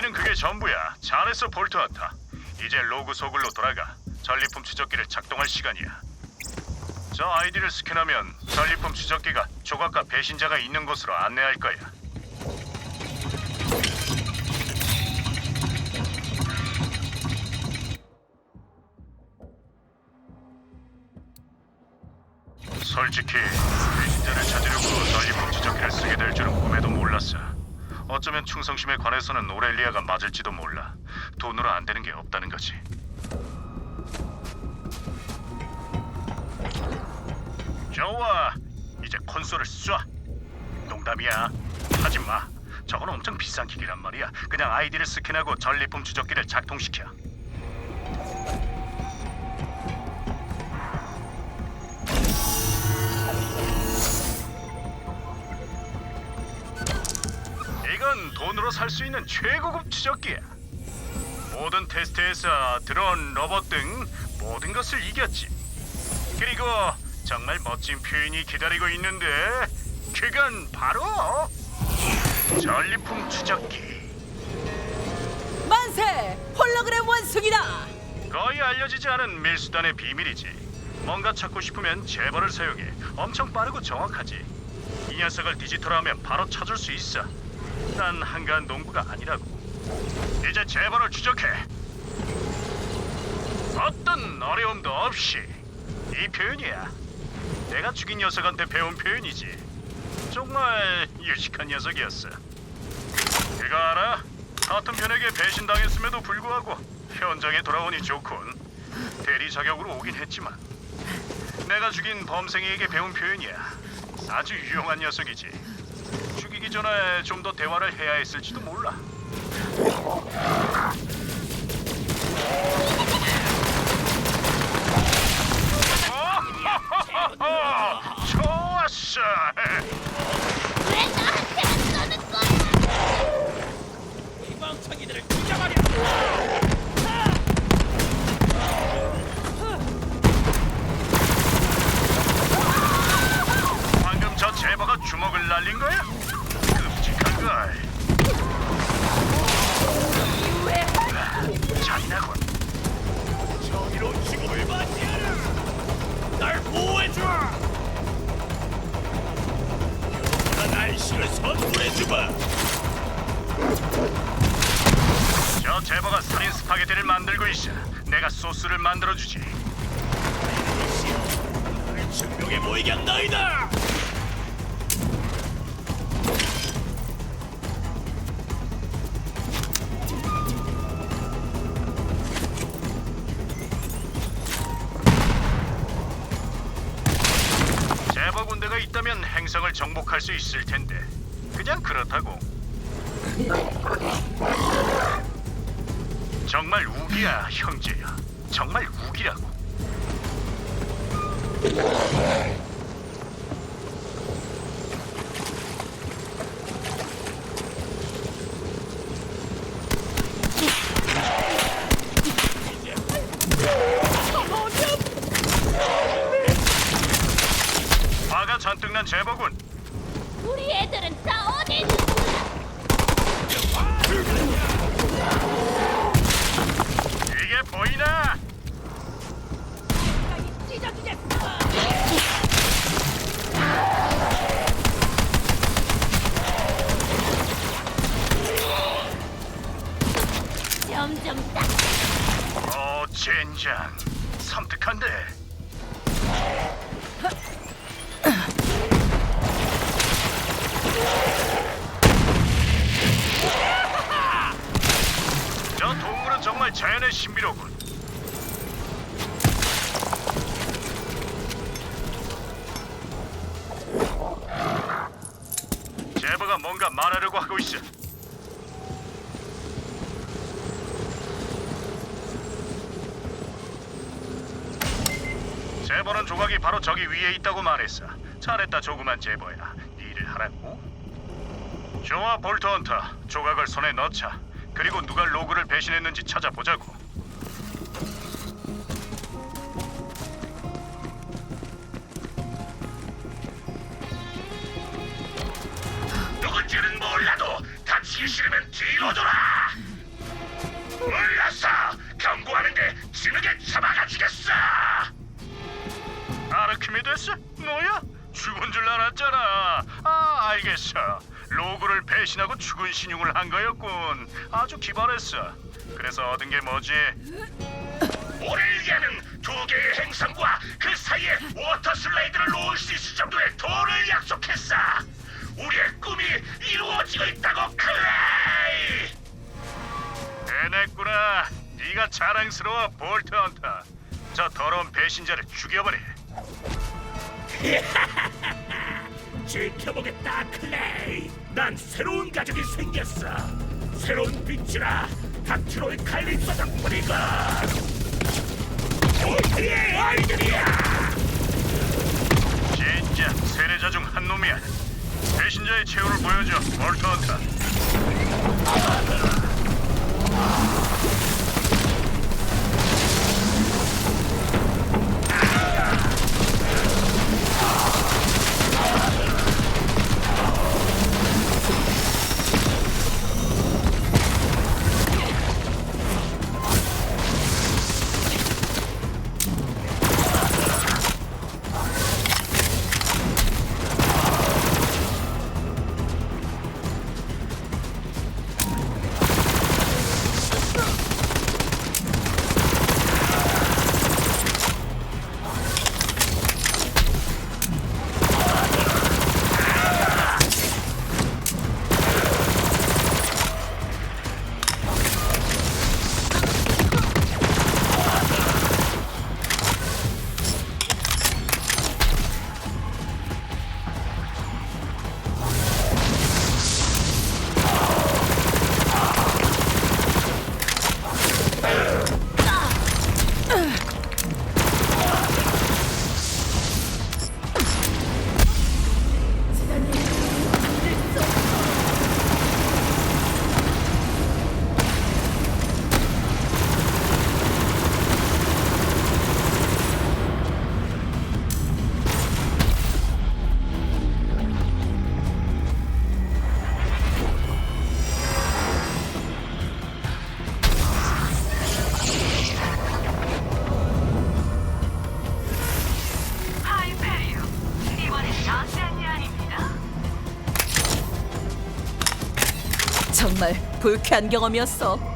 아이디는 그게 전부야. 잘했어 볼트 헌터. 이제 로그 소굴로 돌아가 전리품 추적기를 작동할 시간이야. 저 아이디를 스캔하면 전리품 추적기가 조각과 배신자가 있는 곳으로 안내할 거야. 솔직히 배신자를 찾으려고 전리품 추적기를 쓰게 될 줄은 꿈에도 몰랐어. 어쩌면 충성심에 관해서는 오렐리아가 맞을지도 몰라. 돈으로 안 되는 게 없다는 거지. 좋아. 이제 콘솔을 쏴. 농담이야. 하지 마. 저건 엄청 비싼 기기란 말이야. 그냥 아이디를 스캔하고 전리품 추적기를 작동시켜. 이건 돈으로 살 수 있는 최고급 추적기야. 모든 테스트에서 드론, 로봇 등 모든 것을 이겼지. 그리고 정말 멋진 표현이 기다리고 있는데 그건 바로 전리품 추적기. 만세! 홀로그램 원숭이다! 거의 알려지지 않은 밀수단의 비밀이지. 뭔가 찾고 싶으면 재벌을 사용해. 엄청 빠르고 정확하지. 이 녀석을 디지털화하면 바로 찾을 수 있어. 난 한가한 농부가 아니라고. 이제 재벌을 추적해. 어떤 어려움도 없이 이 표현이야. 내가 죽인 녀석한테 배운 표현이지. 정말 유식한 녀석이었어. 이거 알아? 같은 편에게 배신당했음에도 불구하고 현장에 돌아오니 좋군. 대리 자격으로 오긴 했지만 내가 죽인 범생이에게 배운 표현이야. 아주 유용한 녀석이지. 죽이기 전에 좀 더 대화를 해야 했을지도 몰라. 파게티를 만들고 있어. 내가 소스를 만들어 주지. 나를 증명해 보이겠나이다! 제버 군대가 있다면 행성을 정복할 수 있을 텐데. 그냥 그렇다고. 정말 우기야, 형제야. 정말 우기라고. 화가 잔뜩 난 제버군. 우리 애들은 다 어디 있는 이게 보이나? 점점 딱 어, 젠장. 섬뜩한데. 자연의 신비로군. 제버가 뭔가 말하려고 하고 있어. 제보는 조각이 바로 저기 위에 있다고 말했어. 잘했다 조그만 제보야. 일을 하라고. 좋아 볼트 헌터. 조각을 손에 넣자. 그리고 누가 로그를 배신했는지 찾아보자고. 누군지는 몰라도 다치기 싫으면 뒤로 돌아. 배신하고 죽은 신용을 한 거였군. 아주 기발했어. 그래서 얻은 게 뭐지? 오렐리아는 두 개의 행성과 그 사이에 워터 슬라이드를 놓을 수 있을 정도의 돈을 약속했어. 우리의 꿈이 이루어지고 있다고 클레이. 해냈구나. 네가 자랑스러워 볼트 헌터. 저 더러운 배신자를 죽여버려. 지켜보겠다 클레이 난 새로운 가족이 생겼어 새로운 빛이라 닥트로이 칼립소 덕분이고 우리의 아이들이야 진짜 세례자 중 한 놈이야. 배신자의 최후를 보여줘, 볼트 헌터. 정말 불쾌한 경험이었어.